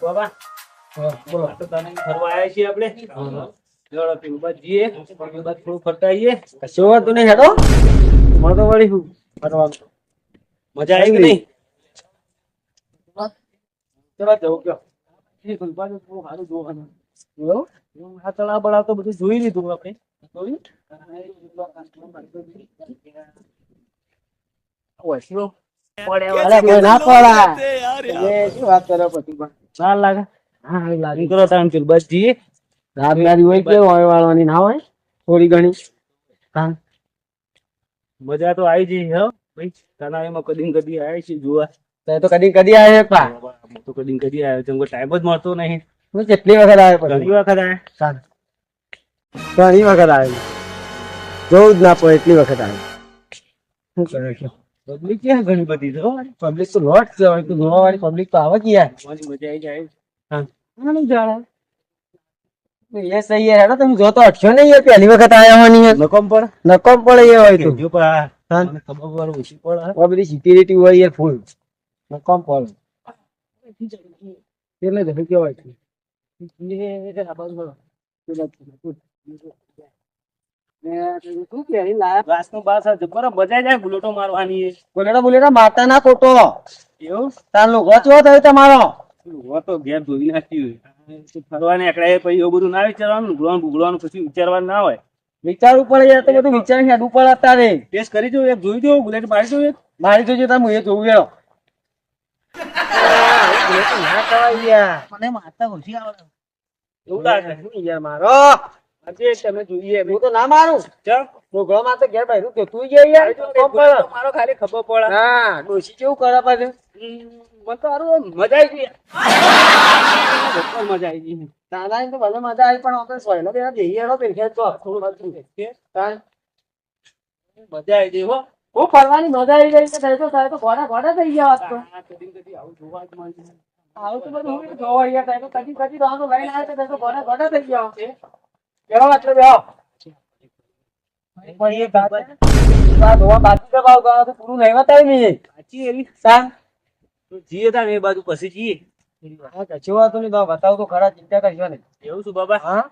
બાબા બોલો. તો તને ફરવા આવ્યા છીએ આપણે. બાદ જઈએ. બાદ થોડું ફરતા આવીએ. કશો વાંધો નહીં હેડો. મને તો વળી શું ફરવાનું મજા આવી કે નહીં? ચલો જવું કયો. એ ગુલબાનું થોડું સારું જોવાનું. એવું? આ તળાવ બળાવ તો બધું જોઈ લીધું આપણે. જોયું? વસરો તમે મજા તો આવી જઈ હો. ભાઈ કદી કદી આવી છે જોવા. તો તો કદી કદી આવ્યો પા. તો કદી કદી આવ્યો છું ટાઈમ જ મળતો નહીં. હું કેટલી વખત આવે ઘણી વખત આવ્યા સારું. ઘણી વખત આવે જોવું જ ના પડે એટલી વખત આવે શું કરે પબ્લિક ક્યાં ઘણી બધી છે પબ્લિક તો લોટ છે હવે તો જોવા વાળી પબ્લિક તો આવે કે યાર મજા આવી જાય. હા. આનું જાણે. એ સહી યાર હેડો તમે જોતો અટશો નહીં યાર પહેલી વખત આયા યાર નકોમ પણ? નકોમ પણ એ હોય તો. જો પણ હા. ખબર પર ઓછી પણ આ બધી સિક્યુરિટી હોય યાર ફૂલ નકોમ પણ. એટલે તો કેવાય છે એ આ બાજુ. શું પહેરી લાયા. ઘાસનું બાસ આ મજા જાય ગુલોટો મારવાની. એ. બોલેડા બોલેડા માતા ના ખોટો એવું? તાર લોકો ચો થયો તમારો? હો તો ઘેર ધોઈ નાખ્યું ફરવાને એકડા પછી એવું બધું ના વિચારવાનું? ગુગળવાનું ગુગળવાનું પછી વિચારવાનું ના હોય. વિચારવું પડે યાર તો બધું વિચારી હેડવું પડે અત્યારે. ટેસ્ટ કરી જો એક જોઈ જો બુલેટ મારી જો મારી જોજો તમે એ ગયો મને મારતા ઓછી આવડે. એવું લાગે. યાર મારો? આજે તમે જોઈએ હું તો ના મારું ચમ. પ્રોગ્રામમાં તો ઘેર બેઠું કે તું જઈ યાર કોમ. મારો ખાલી ખબર પડે. હા ડોશી કેવું કરે પાછું. મને તો હારું મજા આવી ગઈ. મજા આવી ગઈ. દાદા તો ભલે મજા આવી પણ આપણે સોયલો બે જઈએ હેડો પેરખે તો થોડું બધું મજા આવી ગઈ હો. હું ફરવાની મજા આવી ગઈ થાય તો થાય તો ઘોડા ઘોડા થઈ ગયા વાત તો. કદી કદી આવું જોવા જ મળે આવું તો બધું હું જોવા યાર થાય તો કદી કદી તો આમ તો લઈને આવે તો ઘોડા ઘોડા થઈ ગયા. બેહો એટલે બેહો. પણ એ વાત ધોવા બાકી કે ભાવ ગાવ તો પૂરું નહીં બતાવી નહીં સાચી એવી? સાંગ? તો જીએ તાણ એ બાજુ પછી જીએ. હા કશું વાતો નહીં તો બતાવ તો ખરા ચિંતા કરશો નહીં. એવું શું બાબા? હા?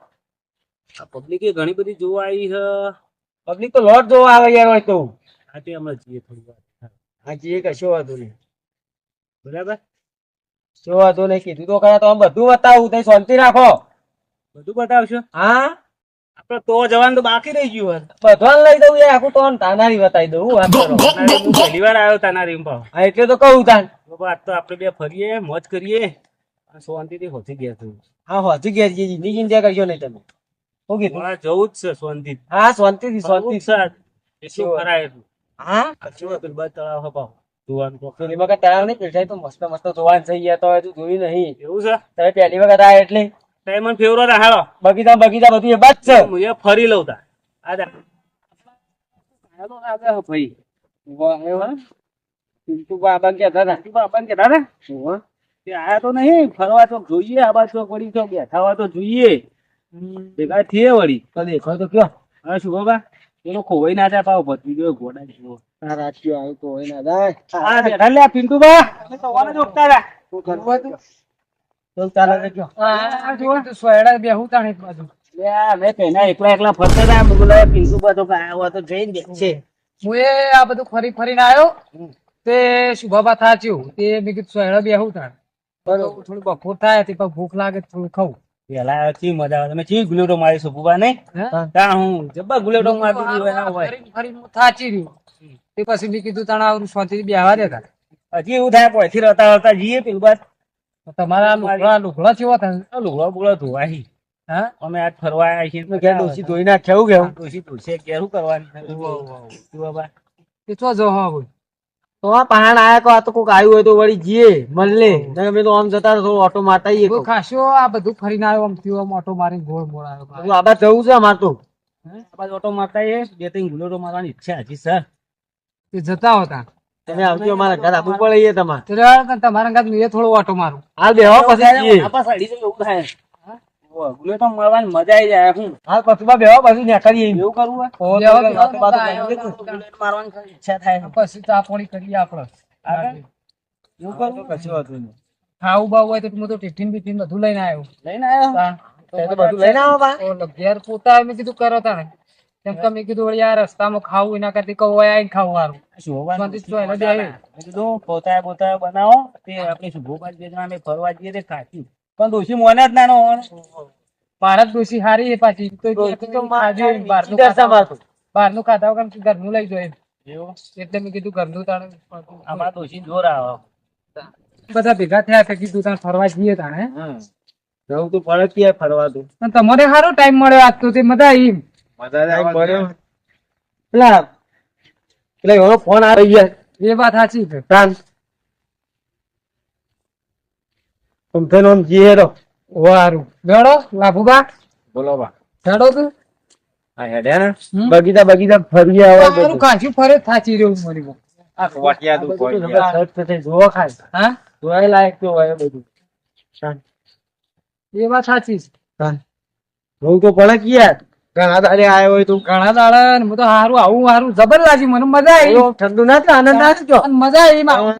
પબ્લિક એ ઘણી બધી જોવા આવી છે. પબ્લિક તો લોટ જોવા આવે યાર હોય તો. હા તે હમણાં જીએ થોડી વાર. હાજી એ કશો વાતો નહીં. બરાબર? શું વાતો નહીં કીધું તો ખરા તો આમ બધું બતાવું તઈ શાંતિ રાખો. બધું બતાવશો? હા? આપડે તો જવાનું તો બાકી રહી ગયું બધાને લઈ દઉં આખું તો તાનારી બતાવી દઉં વાત કરો? તાનારી હું પહેલી વાર આવ્યો તાનારી હા એટલે તો કહું તાન. આજ તો આપણે બે ફરીએ મોજ કરીએ. આ શાંતિથી હોથી ગયા છું હા હોજી ગયા છે જીની ચિંતા કરશો નહીં તમે. જવું જ છે શાંતિ હા શાંતિથી શાંતિ શાંતિ શું કરાય હા? કચ્છું હતું? બસ તળાવ હપાવ જોવાનું પેલી વખત તળાવ નહીં પેઠાય તો મસ્ત મસ્ત જોવાન થઈ ગયા તો હજુ જોયું નહીં. એવું છે? તમે પહેલી વખત આયા એટલે? મને ફેવરો હાલો બગીચા બગીચા બધું એ બસ છે. હું એ ફરી લઉં તા આજા હાલો આજા ભાઈ. વાહ, એવું હે? પિન્ટુ બાબા કે દાદા તું બાબા કે દાદા ઓહો. તે આયા તો નહીં. ફરવા તો જોઈએ. આ બાજુ વળી ચોક બેઠા હોય તો જોઈએ. ભેગા થઈએ વળી. તો દેખો તો કયો. હા શું બાબા એનો ખોવાઈ ના જાય પાવ ભત્રી ગયો ઘોડા જેવો. આ રાજકીય આવ્યું તો હોય ના જાય હા બેઠા લે પિન્ટુ બા અમે તો ઓને જ ઓળખતા શું કરવું હતું? એકલા એકલા ફરતા હતા મેં બોલાવ્યા પિન્ટુબા તો આયા હોય તો જઈને બેસશે હું એ આ બધું ફરી ફરીને આવ્યો તે શુભાબા થાચ્યું. તે મેં કીધું સોયડા બેહું તાણ. બરોબર. બપોર થાય તે ભૂખ લાગે થોડું ખાવું પેલા ચી મજા આવે તમે ચી ગુલેટો મારી છો ને નહીં? હે? હું. જબ્બા ગુલેટો મારી દીધી હોય ના હોય. ફરીને ફરીને હું થાચી રહ્યું. તે પછી મેં કીધું તાણ આવું શાંતિથી બેહવા દેતા. હજી એવું થાય પછી રહેતા રહેતા જઈએ પેલું બાદ. તમારા લુગડા લુગડા ચેવા થાય લુગડા બુગડા ધોવાય હા? અમે આજ ફરવા આવ્યા છીએ. કે ડોસી ધોઈ નાખ્યા? કેવું? ડોસી ધોશે. કે શું કરવાની? બાબા? કે છો જો હા ભાઈ તો આ પહાડ આયા કો આ તો કોક આવ્યું હોય તો વળી જીએ મળલે અમે તો આમ જતા થોડો ઓટો મારતા આવીએ કોક. ખાસો આ બધું ફરીને આવ્યો આમ થયો આમ ઓટો મારીને ગોળ મોળ આવ્યો. બધું આબા જવું છે અમાર તો. આબા ઓટો મારતા આવીએ, બે ત્રણ ગુલોટો મારવાની ઈચ્છા હતી સર. તે જતા હતા. તમે આવજો અમારા ઘર આપવું પડે એ તમારે. તે રહ્યા હતા ને તમારા ગાત મેં થોડો ઓટો મારું. હાલ બેહો પછી. સાડી એવું થાય. ઓહ, ગુલેટો મજા આવી જાય શું હાલ પછી બેહો પછી નીકળીએ એવું કરવું હોય તો બેહો, પેલા બેહો, વાતો બાતો બેહો, કરી બેહો. લીધું. ગુલેટ મારવાની ઈચ્છા થાય. પછી ચા પાણી કરીએ આપણે. એવું કરવું કશું વાંધો ખાવું બાવું હોય તો હું તો ટિફિન બિફિન બધું લઈને આવ્યો. લઈને આવ્યો? તાણ. તે તો બધું લઈને આવો ઘેર પોતા મેં કીધું કરો તાણે. કેમ કે મેં કીધું યાર આ રસ્તામાં ખાવું એના કરતી કહું હોય આઈને ખાવું. મેં કીધું પોતા પોતા બનાવો તે આપણે શુભોપાત બે અમે ફરવા જઈએ તે ખાશું. પણ દોશી મોને જ નાનો ભારત ડોશી હારી એ પાછી. તો બહારનું ખાતા વગર. ઘરનું લઈ જોઈએ એટલે મેં કીધું ઘરનું તાણે અમારા દોશી જોર આવે. બધા ભેગા થયા તો કીધું તાણે ફરવા જઈએ તાણે. જવું તો પડે ક્યાં ફરવા તો તમારે સારો ટાઈમ મળ્યો આજ તો તે મજા આવી પેલા પેલા એનો ફોન આવી ગયા. એ વાત સાચી છે. તાન તમથે નોમ જીએ વારું. બેડો લાભુબા. બોલો બા. બેડો તું. આ હેડે ને? બગીચા બગીચા ફરી આવે મારું કાંચું ફરે થાચી રહ્યું મરી ગયું. આ વાટિયા તું કોઈ જોવો ખાય હા? જોવાય લાયક તો હોય બધું. એ વાત સાચી છે. તાન જોવું તો પડે કે યાર? ઘણા દાડે આવ્યો હોય તું ઘણા દાડા ને હું તો હારું આવું હારું. જબર લાગી મને મજા આવી. ઠંડુ ના આનંદ ના મજા આવી માં